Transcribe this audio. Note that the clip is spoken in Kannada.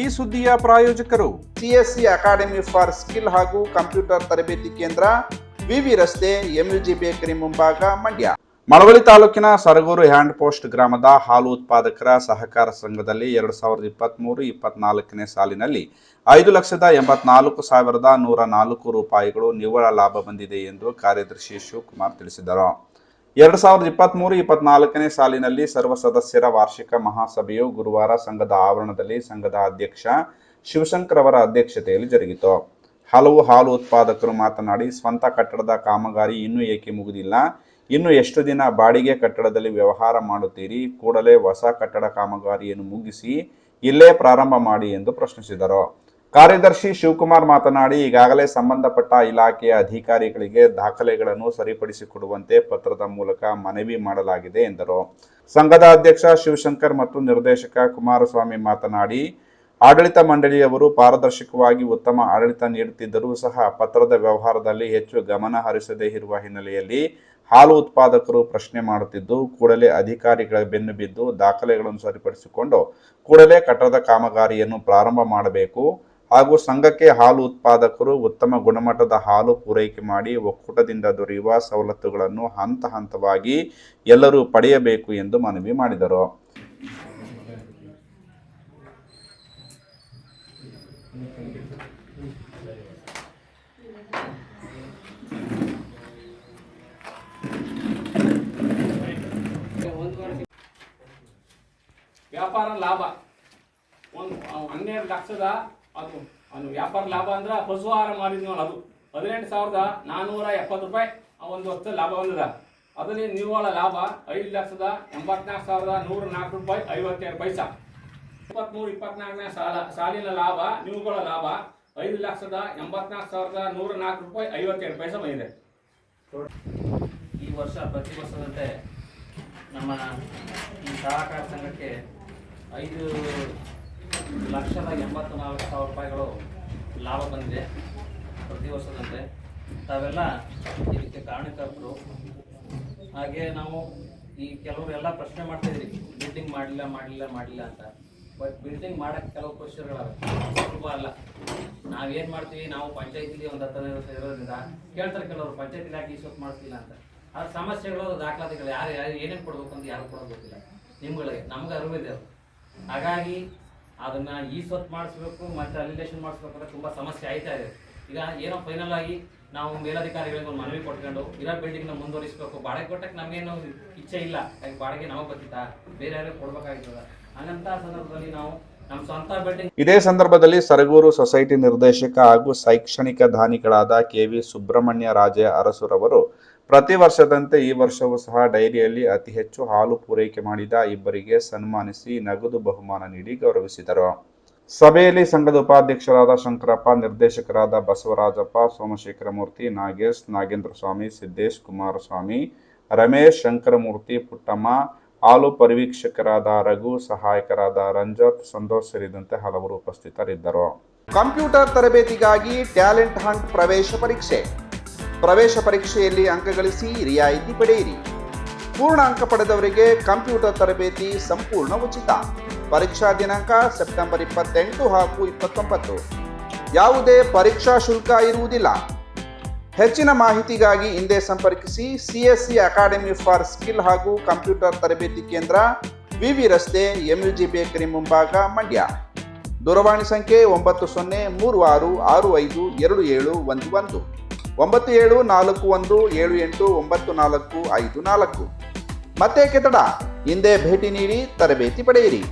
ಈ ಸುದ್ದಿಯ ಪ್ರಾಯೋಜಕರು ಸಿಎಸ್ಸಿ ಅಕಾಡೆಮಿ ಫಾರ್ ಸ್ಕಿಲ್ ಹಾಗೂ ಕಂಪ್ಯೂಟರ್ ತರಬೇತಿ ಕೇಂದ್ರ ವಿವಿ ರಸ್ತೆ ಎಂಯುಜಿ ಬೇಕರಿ ಮುಂಭಾಗ ಮಂಡ್ಯ. ಮಳವಳ್ಳಿ ತಾಲೂಕಿನ ಸರಗೂರು ಹ್ಯಾಂಡ್ ಪೋಸ್ಟ್ ಗ್ರಾಮದ ಹಾಲು ಉತ್ಪಾದಕರ ಸಹಕಾರ ಸಂಘದಲ್ಲಿ ಎರಡು ಸಾವಿರದ ಇಪ್ಪತ್ತ್ಮೂರು ಇಪ್ಪತ್ನಾಲ್ಕನೇ ಸಾಲಿನಲ್ಲಿ ಐದು ಲಕ್ಷದ ಎಂಬತ್ನಾಲ್ಕು ಸಾವಿರದ ನೂರ ನಾಲ್ಕು ರೂಪಾಯಿಗಳು ನಿವ್ವಳ ಲಾಭ ಬಂದಿದೆ ಎಂದು ಕಾರ್ಯದರ್ಶಿ ಶಿವಕುಮಾರ್ ತಿಳಿಸಿದರು. ಎರಡು ಸಾವಿರದ ಇಪ್ಪತ್ತ್ಮೂರು ಇಪ್ಪತ್ನಾಲ್ಕನೇ ಸಾಲಿನಲ್ಲಿ ಸರ್ವ ಸದಸ್ಯರ ವಾರ್ಷಿಕ ಮಹಾಸಭೆಯು ಗುರುವಾರ ಸಂಘದ ಆವರಣದಲ್ಲಿ ಸಂಘದ ಅಧ್ಯಕ್ಷ ಶಿವಶಂಕರ್ ಅವರ ಅಧ್ಯಕ್ಷತೆಯಲ್ಲಿ ಜರುಗಿತು. ಹಲವು ಹಾಲು ಉತ್ಪಾದಕರು ಮಾತನಾಡಿ, ಸ್ವಂತ ಕಟ್ಟಡದ ಕಾಮಗಾರಿ ಇನ್ನೂ ಏಕೆ ಮುಗಿದಿಲ್ಲ? ಇನ್ನು ಎಷ್ಟು ದಿನ ಬಾಡಿಗೆ ಕಟ್ಟಡದಲ್ಲಿ ವ್ಯವಹಾರ ಮಾಡುತ್ತೀರಿ? ಕೂಡಲೇ ಹೊಸ ಕಟ್ಟಡ ಕಾಮಗಾರಿಯನ್ನು ಮುಗಿಸಿ ಇಲ್ಲೇ ಪ್ರಾರಂಭ ಮಾಡಿ ಎಂದು ಪ್ರಶ್ನಿಸಿದರು. ಕಾರ್ಯದರ್ಶಿ ಶಿವಕುಮಾರ್ ಮಾತನಾಡಿ, ಈಗಾಗಲೇ ಸಂಬಂಧಪಟ್ಟ ಇಲಾಖೆಯ ಅಧಿಕಾರಿಗಳಿಗೆ ದಾಖಲೆಗಳನ್ನು ಸರಿಪಡಿಸಿಕೊಡುವಂತೆ ಪತ್ರದ ಮೂಲಕ ಮನವಿ ಮಾಡಲಾಗಿದೆ ಎಂದರು. ಸಂಘದ ಅಧ್ಯಕ್ಷ ಶಿವಶಂಕರ್ ಮತ್ತು ನಿರ್ದೇಶಕ ಕುಮಾರಸ್ವಾಮಿ ಮಾತನಾಡಿ, ಆಡಳಿತ ಮಂಡಳಿಯವರು ಪಾರದರ್ಶಕವಾಗಿ ಉತ್ತಮ ಆಡಳಿತ ನೀಡುತ್ತಿದ್ದರೂ ಸಹ ಪತ್ರದ ವ್ಯವಹಾರದಲ್ಲಿ ಹೆಚ್ಚು ಗಮನ ಹರಿಸದೇ ಇರುವ ಹಿನ್ನೆಲೆಯಲ್ಲಿ ಹಾಲು ಉತ್ಪಾದಕರು ಪ್ರಶ್ನೆ ಮಾಡುತ್ತಿದ್ದು, ಕೂಡಲೇ ಅಧಿಕಾರಿಗಳ ಬೆನ್ನು ಬಿದ್ದು ದಾಖಲೆಗಳನ್ನು ಸರಿಪಡಿಸಿಕೊಂಡು ಕೂಡಲೇ ಕಟ್ಟಡದ ಕಾಮಗಾರಿಯನ್ನು ಪ್ರಾರಂಭ ಮಾಡಬೇಕು. ಹಾಗೂ ಸಂಘಕ್ಕೆ ಹಾಲು ಉತ್ಪಾದಕರು ಉತ್ತಮ ಗುಣಮಟ್ಟದ ಹಾಲು ಪೂರೈಕೆ ಮಾಡಿ ಒಕ್ಕೂಟದಿಂದ ದೊರೆಯುವ ಸವಲತ್ತುಗಳನ್ನು ಹಂತ ಹಂತವಾಗಿ ಎಲ್ಲರೂ ಪಡೆಯಬೇಕು ಎಂದು ಮನವಿ ಮಾಡಿದರು. ವ್ಯಾಪಾರ ಲಾಭ. ಒಂದು ಹನ್ನೆರಡು ಲಕ್ಷದ ಅದು ಅದು ವ್ಯಾಪಾರ ಲಾಭ ಅಂದ್ರೆ ಪಶು ಆಹಾರ ಮಾಡಿದ್ನಲ್ಲ ಅದು. ಹದಿನೆಂಟು ಸಾವಿರದ ನಾನ್ನೂರ ಎಪ್ಪತ್ತು ರೂಪಾಯಿ ಆ ಒಂದು ವರ್ಷ ಲಾಭ ಬಂದದ. ಅದರಲ್ಲಿ ನಿವ್ವಳ ಲಾಭ ಐದು ಲಕ್ಷದ ಎಂಬತ್ನಾಲ್ಕು ಸಾವಿರದ ನೂರ ನಾಲ್ಕು ರೂಪಾಯಿ ಐವತ್ತೆರಡು ಪೈಸಾ. ಇಪ್ಪತ್ಮೂರು, ಇಪ್ಪತ್ನಾಲ್ಕನೇ ಸಾಲ, ಸಾಲಿನ ಲಾಭ, ನಿವ್ವಳ ಲಾಭ ಐದು ಲಕ್ಷದ ಎಂಬತ್ನಾಲ್ಕು ಸಾವಿರದ ನೂರ ನಾಲ್ಕು ರೂಪಾಯಿ ಐವತ್ತೆರಡು ಪೈಸೆ ಬಂದಿದೆ. ಈ ವರ್ಷ ಪ್ರತಿ ವರ್ಷದಂತೆ ನಮ್ಮ ಈ ಸಹಕಾರ ಸಂಘಕ್ಕೆ ಐದು ಲಕ್ಷದ ಎಂಬತ್ತು ನಾಲ್ಕು ಸಾವಿರ ರೂಪಾಯಿಗಳು ಲಾಭ ಬಂದಿದೆ ಪ್ರತಿ ವರ್ಷದಂತೆ. ತಾವೆಲ್ಲ ಇದಕ್ಕೆ ಕಾರಣಕರ್ತರು. ಹಾಗೆ ನಾವು ಈ ಕೆಲವರು ಎಲ್ಲ ಪ್ರಶ್ನೆ ಮಾಡ್ತಾ ಇದ್ದೀವಿ. ಬಿಲ್ಡಿಂಗ್ ಮಾಡಲಿಲ್ಲ ಮಾಡಲಿಲ್ಲ ಮಾಡಲಿಲ್ಲ ಅಂತ. ಬಟ್ ಬಿಲ್ಡಿಂಗ್ ಮಾಡೋಕ್ಕೆ ಕೆಲವು ಕ್ವಶನ್ಗಳವೆ ಸುಲಭ ಅಲ್ಲ. ನಾವೇನು ಮಾಡ್ತೀವಿ, ನಾವು ಪಂಚಾಯತಿಲಿ ಒಂದು ಹತ್ತು ಇರೋದ್ರಿಂದ ಕೇಳ್ತಾರೆ ಕೆಲವರು ಪಂಚಾಯತಿ ಇಲಾಖೆ ಈ ಸ್ವಲ್ಪ ಮಾಡ್ತಿಲ್ಲ ಅಂತ. ಆ ಸಮಸ್ಯೆಗಳು, ದಾಖಲಾತಿಗಳು ಯಾರು ಯಾರು ಏನೇನು ಕೊಡಬೇಕು ಅಂತ ಯಾರು ಕೊಡೋದು ಗೊತ್ತಿಲ್ಲ. ನಿಮ್ಗಳಿಗೆ, ನಮ್ಗೆ ಅರಿವಿದೆ ಹಾಗಾಗಿ ಅದನ್ನ ಈ ಸ್ವತ್ತು ಮಾಡಿಸ್ಬೇಕು, ಮತ್ತೆ ಅಲಿಲೇಷನ್ ಮಾಡಿಸ್ಬೇಕಂದ್ರೆ ತುಂಬಾ ಸಮಸ್ಯೆ ಆಯ್ತಾ ಇದೆ. ಈಗ ಏನೋ ಫೈನಲ್ ಆಗಿ ನಾವು ಮೇಲಧಿಕಾರಿಗಳಿಗೆ ಒಂದು ಮನವಿ ಕೊಟ್ಕೊಂಡು ಇರೋ ನ ಮುಂದುವರಿಸಬೇಕು. ಬಾಡಿಗೆ ಕೊಟ್ಟಕ್ಕೆ ನಮಗೇನು ಇಚ್ಛೆ ಇಲ್ಲ. ಬಾಡಿಗೆ ನಾವು ಗೊತ್ತಿತ್ತಾ? ಬೇರೆ ಯಾರಿಗೆ ಕೊಡ್ಬೇಕಾಗ್ತದ ಹಾಗಂತ ಸಂದರ್ಭದಲ್ಲಿ ನಾವು ನಮ್ಮ ಸ್ವಂತ ಬಿಲ್ಡಿಂಗ್ ಇದೇ ಸಂದರ್ಭದಲ್ಲಿ ಸರಗೂರು ಸೊಸೈಟಿ ನಿರ್ದೇಶಕ ಹಾಗೂ ಶೈಕ್ಷಣಿಕ ದಾನಿಗಳಾದ ಕೆವಿ ಸುಬ್ರಹ್ಮಣ್ಯ ರಾಜೇ ಅರಸುರವರು ಪ್ರತಿ ವರ್ಷದಂತೆ ಈ ವರ್ಷವೂ ಸಹ ಡೈರಿಯಲ್ಲಿ ಅತಿ ಹೆಚ್ಚು ಹಾಲು ಪೂರೈಕೆ ಮಾಡಿದ ಇಬ್ಬರಿಗೆ ಸನ್ಮಾನಿಸಿ ನಗದು ಬಹುಮಾನ ನೀಡಿ ಗೌರವಿಸಿದರು. ಸಭೆಯಲ್ಲಿ ಸಂಘದ ಉಪಾಧ್ಯಕ್ಷರಾದ ಶಂಕರಪ್ಪ, ನಿರ್ದೇಶಕರಾದ ಬಸವರಾಜಪ್ಪ, ಸೋಮಶೇಖರಮೂರ್ತಿ, ನಾಗೇಶ್, ನಾಗೇಂದ್ರ ಸ್ವಾಮಿ, ಸಿದ್ದೇಶ್ ಕುಮಾರಸ್ವಾಮಿ, ರಮೇಶ್ ಶಂಕರಮೂರ್ತಿ, ಪುಟ್ಟಮ್ಮ, ಹಾಲು ಪರಿವೀಕ್ಷಕರಾದ ರಘು, ಸಹಾಯಕರಾದ ರಂಜತ್, ಸಂತೋಷ್ ಸೇರಿದಂತೆ ಹಲವರು ಉಪಸ್ಥಿತರಿದ್ದರು. ಕಂಪ್ಯೂಟರ್ ತರಬೇತಿಗಾಗಿ ಟ್ಯಾಲೆಂಟ್ ಹಂಟ್ ಪ್ರವೇಶ ಪರೀಕ್ಷೆ. ಪ್ರವೇಶ ಪರೀಕ್ಷೆಯಲ್ಲಿ ಅಂಕಗಳಿಸಿ ರಿಯಾಯಿತಿ ಪಡೆಯಿರಿ. ಪೂರ್ಣ ಅಂಕ ಪಡೆದವರಿಗೆ ಕಂಪ್ಯೂಟರ್ ತರಬೇತಿ ಸಂಪೂರ್ಣ ಉಚಿತ. ಪರೀಕ್ಷಾ ದಿನಾಂಕ ಸೆಪ್ಟೆಂಬರ್ ಇಪ್ಪತ್ತೆಂಟು ಹಾಗೂ ಇಪ್ಪತ್ತೊಂಬತ್ತು. ಯಾವುದೇ ಪರೀಕ್ಷಾ ಶುಲ್ಕ ಇರುವುದಿಲ್ಲ. ಹೆಚ್ಚಿನ ಮಾಹಿತಿಗಾಗಿ ಹಿಂದೆ ಸಂಪರ್ಕಿಸಿ ಸಿಎಸ್ಸಿ ಅಕಾಡೆಮಿ ಫಾರ್ ಸ್ಕಿಲ್ ಹಾಗೂ ಕಂಪ್ಯೂಟರ್ ತರಬೇತಿ ಕೇಂದ್ರ ವಿವಿ ರಸ್ತೆ ಎಂಯುಜಿ ಬೇಕರಿ ಮುಂಭಾಗ, ಮಂಡ್ಯ. ದೂರವಾಣಿ ಸಂಖ್ಯೆ ಒಂಬತ್ತು ಸೊನ್ನೆ ಮೂರು ಆರು ಆರು ಐದು ಎರಡು ಏಳು ಒಂದು ಒಂದು. ಒಂಬತ್ತು ಏಳು ನಾಲ್ಕು ಒಂದು ಏಳು ಎಂಟು ಒಂಬತ್ತು ನಾಲ್ಕು ಐದು ನಾಲ್ಕು. ಮತ್ತೆ ಕೆತ್ತಡ ಹಿಂದೆ ಭೇಟಿ ನೀಡಿ ತರಬೇತಿ ಪಡೆಯಿರಿ.